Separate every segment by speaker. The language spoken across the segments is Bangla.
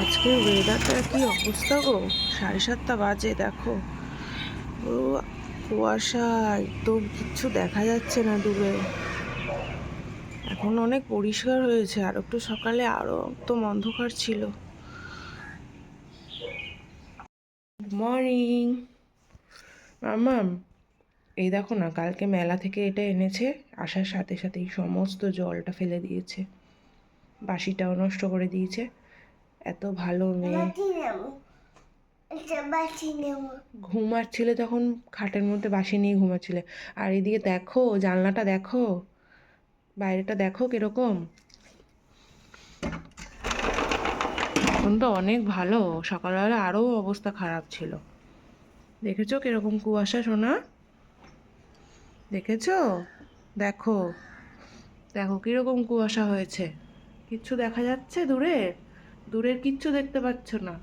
Speaker 1: আজকের ওয়েদারটা কি অবস্থা গো? সাড়ে সাতটা বাজে, দেখো। কুয়াশা, একদম কিচ্ছু দেখা যাচ্ছে না দূরে। এখন অনেক পরিষ্কার হয়েছে, আর একটু সকালে আরও একদম অন্ধকার ছিল। গুড মর্নিং মামাম, এই দেখো না, কালকে মেলা থেকে এটা এনেছে, আসার সাথে সাথেই সমস্ত জলটা ফেলে দিয়েছে। বাসিটাও নষ্ট করে দিয়েছে। এত ভালো মেয়ে। ঘুমাচ্ছিলে তখন খাটের মধ্যে বাসি নিয়ে ঘুমাচ্ছিলে। আর এদিকে দেখো জানলাটা দেখো বাইরেটা দেখো কীরকম। এখন তো অনেক ভালো সকালবেলা আরও অবস্থা খারাপ ছিল। দেখেছ কীরকম কুয়াশা সোনা? দেখেছ? দেখো। দেখো কীরকম কুয়াশা হয়েছে। কিচ্ছু দেখা যাচ্ছে দূরে? দূরের কিচ্ছু দেখতে পাচ্ছ না।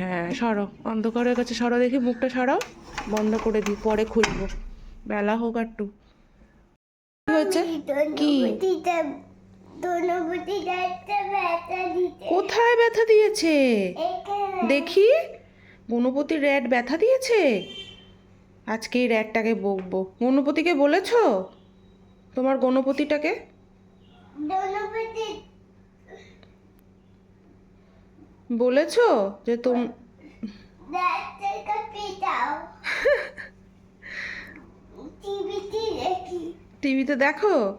Speaker 1: হ্যাঁ সরো। অন্ধকারের কাছে সরো, দেখি মুখটা সরাও বন্ধ করে দিই, পরে খুলবো। বেলা হোক
Speaker 2: ব্যথা দিতে
Speaker 1: কোথায় ব্যথা দিয়েছে? দেখি। গণপতি র্যাট ব্যথা দিয়েছে? আজকে এই র্যাটটাকে বকবো। গণপতিকে বলেছ? তোমার গণপতিটাকে? বলেছ যে তুম
Speaker 2: টিভিতে দেখো।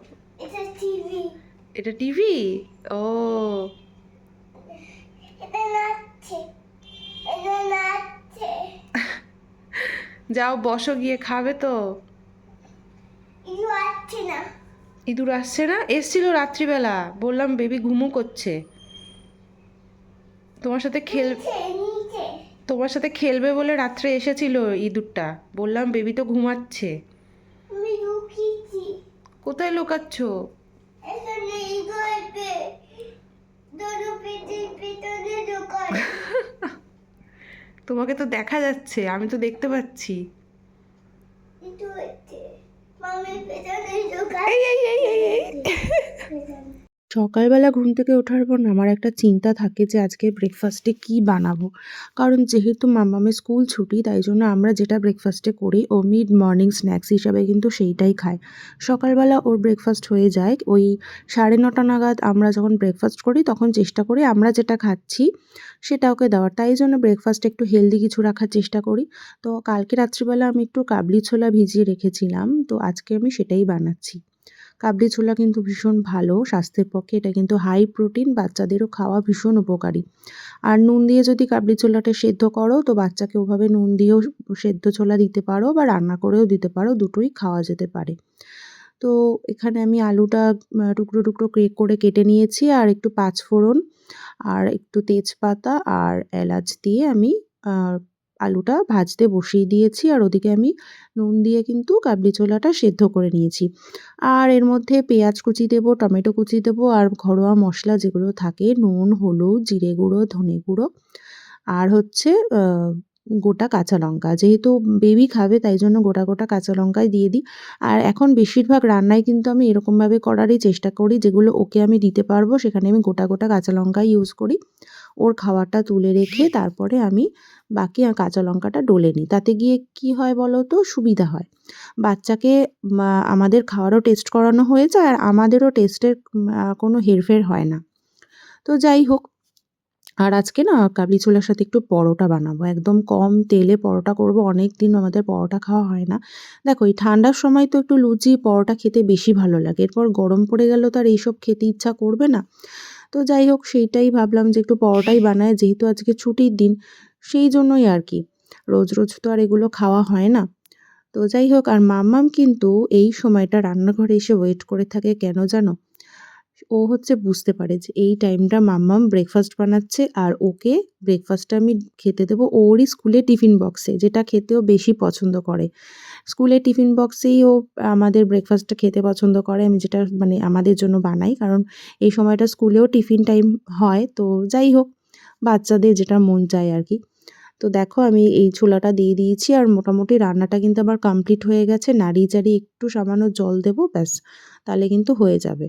Speaker 2: এটা টিভি।
Speaker 1: ও। যাও বসো গিয়ে খাবে তো। ইঁদুর আসছে না। এসছিল রাত্রিবেলা। বললাম বেবি ঘুমু করছে। তোমার সাথে খেল তোমার সাথে খেলবে বলে রাত্রে এসেছিল ইঁদুরটা। বললাম বেবি তো ঘুমাচ্ছে। কোথায় লুকাচ্ছ? তোমাকে তো দেখা যাচ্ছে আমি তো দেখতে পাচ্ছি।
Speaker 2: কিন্তু হচ্ছে মামির পেছনে ঢোকায়
Speaker 1: সকালবেলা ঘুম থেকে ওঠার পর আমার একটা চিন্তা থাকে যে আজকে ব্রেকফাস্টে কি বানাবো। কারণ যেহেতু মামামের স্কুল ছুটি, তাই জন্য আমরা যেটা ব্রেকফাস্টে করি ও মিড মর্নিং স্ন্যাক্স হিসাবে কিন্তু সেইটাই খায় সকালবেলা ওর ব্রেকফাস্ট হয়ে যায়, ওই সাড়ে নটা নাগাদ আমরা যখন ব্রেকফাস্ট করি, তখন চেষ্টা করি আমরা যেটা খাচ্ছি সেটা ওকে দেওয়ার। তাই জন্য ব্রেকফাস্টে একটু হেলদি কিছু রাখার চেষ্টা করি। তো কালকে রাত্রিবেলা আমি একটু কাবলি ছোলা ভিজিয়ে রেখেছিলাম, তো আজকে আমি সেটাই বানাচ্ছি। কাবলি ছোলা কিন্তু ভীষণ ভালো, স্বাস্থ্যের পক্ষে এটা কিন্তু হাই প্রোটিন বাচ্চাদেরও খাওয়া ভীষণ উপকারী। আর নুন দিয়ে যদি কাবলি ছোলাটা সেদ্ধ করো, তো বাচ্চাকে ওভাবে নুন দিয়েও সেদ্ধ ছোলা দিতে পারো বা রান্না করেও দিতে পারো, দুটোই খাওয়া যেতে পারে। তো এখানে আমি আলুটা টুকরো টুকরো করে কেটে নিয়েছি, আর একটু পাঁচফোড়ন, আর একটু তেজপাতা, আর এলাচ দিয়ে আমি আলুটা ভাজতে বসিয়ে দিয়েছি আর ওদিকে আমি নুন দিয়ে কিন্তু কাবলি ছোলাটা সেদ্ধ করে নিয়েছি। আর এর মধ্যে পেঁয়াজ কুচি দেবো, টমেটো কুচি দেবো আর ঘরোয়া মশলা যেগুলো থাকে, নুন, হলুদ, জিরে গুঁড়ো, ধনে গুঁড়ো আর হচ্ছে গোটা কাঁচা লঙ্কা। যেহেতু বেবি খাবে তাই জন্য গোটা গোটা কাঁচা লঙ্কাই দিয়ে দিই। আর এখন বেশিরভাগ রান্নায় কিন্তু আমি এরকমভাবে করারই চেষ্টা করি, যেগুলো ওকে আমি দিতে পারব সেখানে আমি গোটা গোটা কাঁচা লঙ্কাই ইউজ করি। ওর খাওয়াটা তুলে রেখে তারপরে আমি বাকি কাঁচা লঙ্কাটা ডলে নিই। তাতে গিয়ে কি হয় বলো তো? সুবিধা হয়। বাচ্চাকে আমাদের খাওয়ারও টেস্ট করানো হয়ে যায় আর আমাদেরও টেস্টের কোনো হেরফের হয় না। তো যাই হোক, আর আজকে না কাবলি ছোলার সাথে একটু পরোটা বানাবো। একদম কম তেলে পরোটা করব অনেক দিন আমাদের পরোটা খাওয়া হয় না। দেখো, এই ঠান্ডার সময় তো একটু লুচি, পরোটা খেতে বেশি ভালো লাগে। এরপর গরম পড়ে গেল তো আর এইসব খেতে ইচ্ছা করবে না। তো যাই হোক, সেইটাই ভাবলাম যে একটু পরোটাই বানায়, যেহেতু আজকে ছুটির দিন, সেই জন্যই আর কি। রোজ রোজ তো আর এগুলো খাওয়া হয় না। তো যাই হোক, আর মাম্মাম কিন্তু এই সময়টা রান্নাঘরে এসে ওয়েট করে থাকে কেন জানো? ও হচ্ছে বুঝতে পারে যে এই টাইমটা মাম্মাম ব্রেকফাস্ট বানাচ্ছে, আর ওকে ব্রেকফাস্টটা আমি খেতে দেবো ওরই স্কুলে টিফিন বক্সে যেটা খেতেও বেশি পছন্দ করে। স্কুলের টিফিন বক্সেই ও আমাদের ব্রেকফাস্টটা খেতে পছন্দ করে। আমি যেটা মানে আমাদের জন্য বানাই, কারণ এই সময়টা স্কুলেও টিফিন টাইম হয়, তো যাই হোক, বাচ্চাদের যেটা মন চায় আর কি। তো দেখো, আমি এই ছোলাটা দিয়ে দিয়েছি আর মোটামুটি রান্নাটা কিন্তু আবার কমপ্লিট হয়ে গেছে। নাড়ি চাড়ি একটু সামান্য জল দেবো, ব্যাস, তাহলে কিন্তু হয়ে যাবে।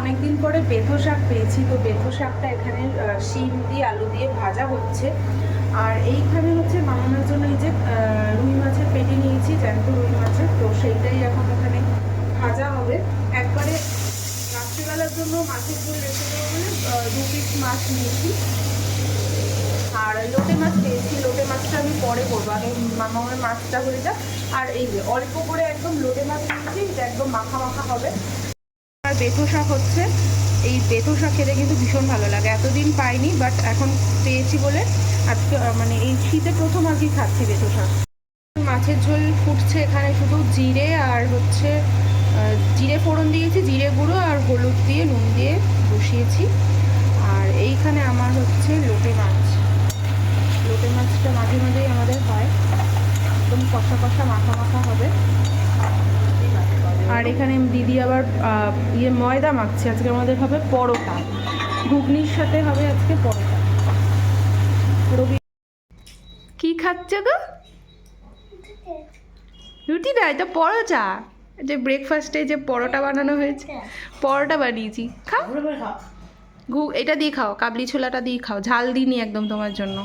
Speaker 3: অনেকদিন পরে বেথো শাক পেয়েছি, তো বেথো শাকটা এখানে শিম দিয়ে, আলু দিয়ে ভাজা হচ্ছে। আর এইখানে হচ্ছে বানানোর জন্য এই যে রুই মাছের পেটে নিয়েছি, জ্যান্ত রুই মাছের, তো সেইটাই এখন এখানে ভাজা হবে। একবারে রাত্রিবেলার জন্য মাছের ঝোল রেখে দেবো বলে দু পিস মাছ নিয়েছি। আর লোটে মাছ পেয়েছি, লোটে মাছটা আমি পরে করব, আগে মামা আমার মাছটা হয়ে যাক। আর এই যে অল্প করে একদম লোটে মাছ নিয়েছি, এটা একদম মাখা মাখা হবে। আর বেথো হচ্ছে। এই বেথো শাক খেতে কিন্তু ভীষণ ভালো লাগে। এতদিন পাইনি বাট এখন পেয়েছি বলে আজকে মানে এই শীতে প্রথম আর কি খাচ্ছি বেথো শাক। মাছের ঝোল ফুটছে এখানে শুধু জিরে আর হচ্ছে জিরে ফোড়ন দিয়েছি, জিরে গুঁড়ো আর হলুদ দিয়ে, নুন দিয়ে বসিয়েছি। আর এইখানে আমার হচ্ছে লোটে মাছ। লোটে মাছটা মাঝে মাঝেই আমাদের হয়। একদম কষা কষা, মাখা মাখা হবে। আর এখানে দিদি আবার ইয়ে ময়দা মাখছে। আজকে আমাদের হবে পরোটা। ঘুগনির সাথে হবে আজকে পরোটা। কি খাচ্ছে গো? রুটি না এটা পরোটা? যে ব্রেকফাস্টে যে পরোটা বানানো হয়েছে। পরোটা বানিয়েছি। খাও। ঘু এটা দিয়ে খাও। কাবলি ছোলাটা দিয়ে খাও। ঝাল দিইনি একদম তোমার জন্য।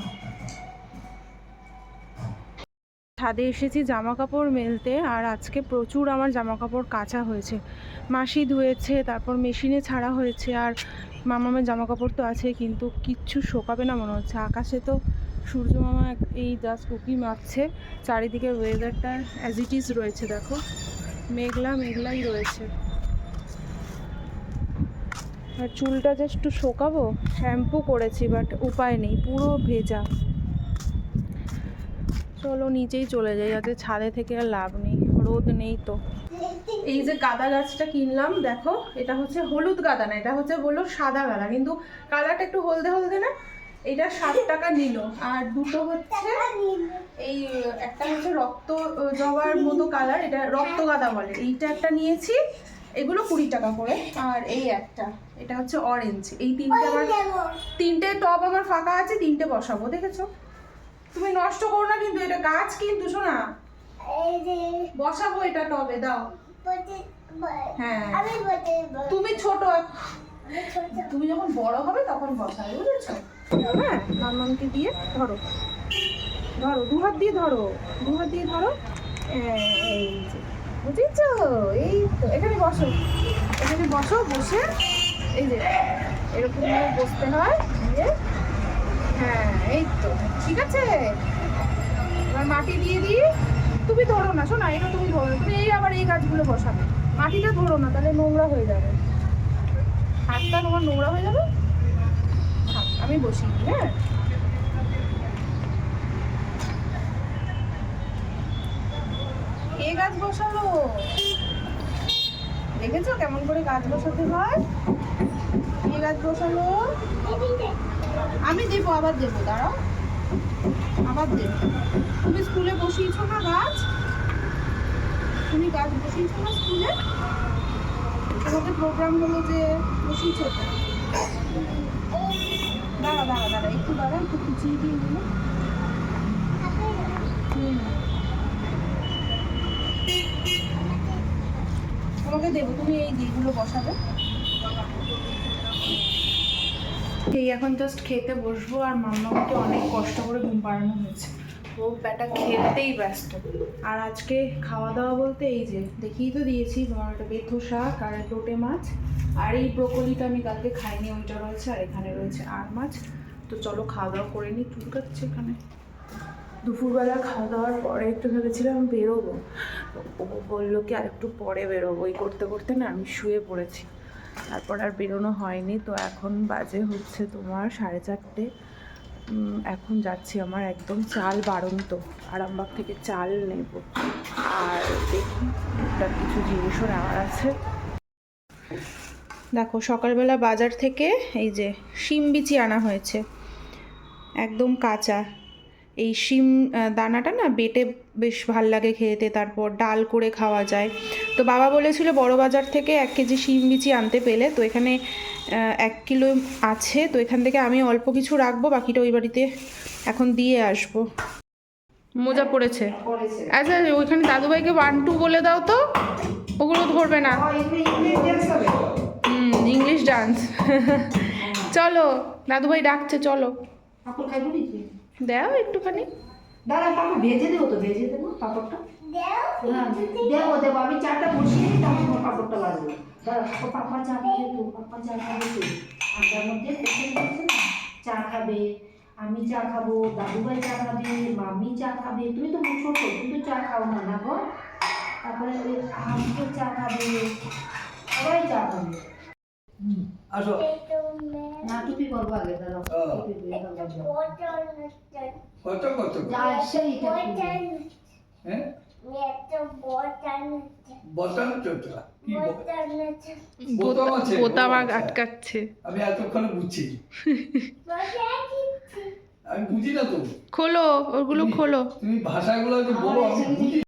Speaker 3: ছাদে এসেছি জামা কাপড় মেলতে আর আজকে প্রচুর আমার জামা কাপড় কাচা হয়েছে। মাসি ধুয়েছে, তারপর মেশিনে ছাড়া হয়েছে আর মামামের জামা কাপড় তো আছে কিন্তু কিচ্ছু শোকাবে না মনে হচ্ছে। আকাশে তো সূর্য মামা এই জাস্ট উকি মারছে। চারিদিকে ওয়েদারটা অ্যাজ ইট ইজ রয়েছে দেখো। মেঘলা মেঘলাই রয়েছে। আর চুলটা জাস্ট একটু শোকাবো। শ্যাম্পু করেছি বাট উপায় নেই, পুরো ভেজা। চলো নিচেই চলে যাই, যাতে ছাদে থেকে আর লাভ নেই, রোদ নেই তো। এই যে গাঁদা গাছটা কিনলাম, দেখো, এটা হচ্ছে হলুদ গাঁদা না, এটা হচ্ছে বলল সাদা গাঁদা, কিন্তু কালারটা একটু হলদে হলদে না, এটা ষাট টাকা নিল। আর দুটো হচ্ছে এই, একটা হচ্ছে রক্ত জবার মতো কালার, এটা রক্ত গাঁদা বলে। এইটা একটা নিয়েছি, এগুলো কুড়ি টাকা করে, আর এই একটা, এটা হচ্ছে অরেঞ্জ এই তিনটে আমার তিনটে টব আমার ফাঁকা আছে, তিনটে বসাবো, দেখেছ? তুমি নষ্ট করো না কিন্তু এটা গাছ কিন্তু শোনা। বসাবো এটা টবে দাও। হ্যাঁ। তুমি ছোট। তুমি যখন বড় হবে তখন বসাবে বুঝেছ? হ্যাঁ মামাকে দিয়ে ধরো। ধরো দু হাত দিয়ে ধরো দু হাত দিয়ে ধরো। হ্যাঁ, এই যে। বুঝেছ? এই তো এখানে বসো। এখানে বসো বসে এই যে এরকম বসতে হয় দিয়ে হ্যাঁ এই তো, ঠিক আছে। এবার মাটি দিয়ে দিই। তুমি ধরো না, শোনা এটা তুমি ধরো, তুমি এই আবার এই গাছগুলো বসাবে। মাটিটা ধরো না, তাহলে নোংরা হয়ে যাবে। হাতটা তোমার নোংরা হয়ে যাবে? আমি বসি হ্যাঁ? কে গাছ বসালো? দেখেছ কেমন করে গাছ বসাতে হয়? কে গাছ বসালো। আমি দেবো, আবার দেবো, দাঁড়াও। আবার দেবো। তুমি স্কুলে বসিয়েছো না গাছ? তুমি গাছ বসিয়েছো না স্কুলে? তোমাদের প্রোগ্রাম হলো যে বসিয়েছো তো। দাঁড়া দাঁড়া দাঁড়া, একটু দাঁড়া, একটু কুচিয়ে দিয়ে নিল তোমাকে দেবো, তুমি এই দিকগুলো বসাবে। এই এখন জাস্ট খেতে বসবো আর মাম্মাকে অনেক কষ্ট করে ঘুম পাড়ানো হয়েছে। ও ব্যাটা খেলতেই ব্যস্ত। আর আজকে খাওয়া দাওয়া বলতে এই যে দেখিয়ে তো দিয়েছি একটা বেথো শাক আর লোটে মাছ। আর এই ব্রোকলিটা আমি কালকে খাইনি, ওইটা রয়েছে আর এখানে রয়েছে আর মাছ। তো চলো খাওয়া দাওয়া করে নিই, চুল কাটছে এখানে। দুপুরবেলা খাওয়া দাওয়ার পরে একটু ভেবেছিলাম বেরোবো। ও বলল কি আর একটু পরে বেরোবো। এই করতে করতে না আমি শুয়ে পড়েছি। তারপর আর বেরোনো হয়নি, তো এখন বাজে হচ্ছে তোমার সাড়ে চারটে। এখন যাচ্ছি আমার একদম চাল বাড়ন্ত, আরামবাগ থেকে চাল নেব। আর দেখি টুকটাক কিছু জিনিসও নেওয়ার আছে। দেখো, সকালবেলা বাজার থেকে এই যে শিম বিচি আনা হয়েছে, একদম কাঁচা। এই শিম দানাটা না বেটে বেশ ভালো লাগে খেতে, তারপর ডাল করে খাওয়া যায়। তো বাবা বলেছিল বড় বাজার থেকে এক কেজি শিম বিচি আনতে পেলে তো এখানে এক কিলো আছে তো এখান থেকে আমি অল্প কিছু রাখব বাকিটা ওই বাড়িতে এখন দিয়ে আসব। মোজা পড়েছে। আচ্ছা ওইখানে দাদুভাইকে ওয়ান টু বলে দাও তো ওগুলো ধরবে না। হুম ইংলিশ ডান্স চলো দাদুভাই ডাকছে চলো। দাও একটুখানি।
Speaker 4: দাঁড়া ভেজে দেবো তো ভেজে দেবো পাপড়টা। দেবো দেবো আমি চাটা বসিয়ে দিই তারপর তোমার পাপড়টা বাজবে ও পাপা চা খাবে তো পাপা চা খাবে তো ঠান্ডার মধ্যে বসে না চা খাবে আমি চা খাব দাদুভাই চা খাবে মামি চা খাবে তুমি তো ছোট তুমি তো চা খাও না না গো? তারপরে ওই আজকে চা খাবে সবাই চা খাবে।
Speaker 5: আসো।
Speaker 4: না টুপি করব আগে দাঁড়াও
Speaker 5: কত কত হ্যাঁ?
Speaker 2: বটন
Speaker 5: কি বোতাম আছে।
Speaker 3: বোতাম। আটকাচ্ছে।
Speaker 5: আমি এতক্ষণ বুঝছি। আমি বুঝি না তো।
Speaker 3: খোলো ওগুলো খোলো।
Speaker 5: তুমি ভাষাগুলো যে বলো আমি বুঝি।